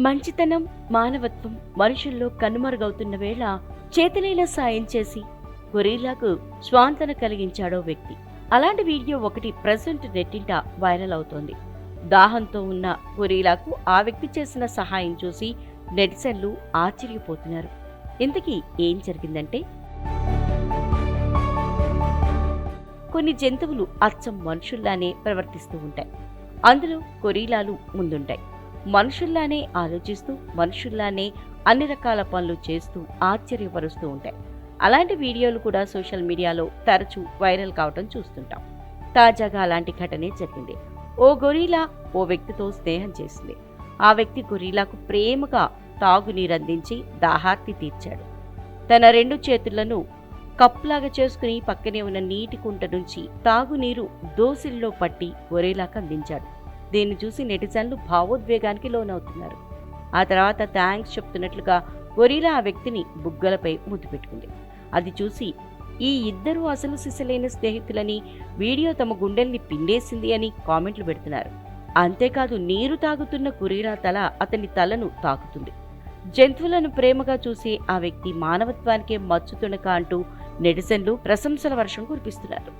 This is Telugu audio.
మంచితనం మానవత్వం మనుషుల్లో కనుమరుగవుతున్న వేళ చేతనైనా సాయం చేసి గొరీలాకు స్వాంతన కలిగించాడో వ్యక్తి. అలాంటి వీడియో ఒకటి ప్రజెంట్ నెట్టింట వైరల్ అవుతోంది. దాహంతో ఉన్న గొరీలాకు ఆ వ్యక్తి చేసిన సహాయం చూసి నెటిజన్లు ఆశ్చర్యపోతున్నారు. ఇంతకీ ఏం జరిగిందంటే? కొన్ని జంతువులు అచ్చం మనుషుల్లానే ప్రవర్తిస్తూ ఉంటాయి. అందులో గొరీలాలు ముందుంటాయి. మనుషుల్లానే ఆలోచిస్తూ మనుషుల్లానే అన్ని రకాల పనులు చేస్తూ ఆశ్చర్యపరుస్తూ ఉంటాయి. అలాంటి వీడియోలు కూడా సోషల్ మీడియాలో తరచూ వైరల్ కావటం చూస్తుంటాం. తాజాగా అలాంటి ఘటనే జరిగింది. ఓ గొరీలా ఓ వ్యక్తితో స్నేహం చేసింది. ఆ వ్యక్తి గొరీలాకు ప్రేమగా తాగునీరందించి దాహార్తి తీర్చాడు. తన రెండు చేతులను కప్పులాగా చేసుకుని పక్కనే ఉన్న నీటి కుంట నుంచి తాగునీరు దోసిల్లో పట్టి గొరీలాకు అందించాడు. దీన్ని చూసి నెటిజన్లు భావోద్వేగానికి లోనవుతున్నారు. ఆ తర్వాత థ్యాంక్స్ చెప్తున్నట్లుగా గొరీలా ఆ వ్యక్తిని బుగ్గలపై ముద్దు పెట్టుకుంది. అది చూసి ఈ ఇద్దరు అసలు సిసలైన స్నేహితులని వీడియో తమ గుండెల్ని పిండేసింది అని కామెంట్లు పెడుతున్నారు. అంతేకాదు నీరు తాగుతున్న గొరీలా తల అతని తలను తాకుతుంది. జంతువులను ప్రేమగా చూసే ఆ వ్యక్తి మానవత్వానికే మచ్చుతునక అంటూ నెటిజన్లు ప్రశంసల వర్షం కురిపిస్తున్నారు.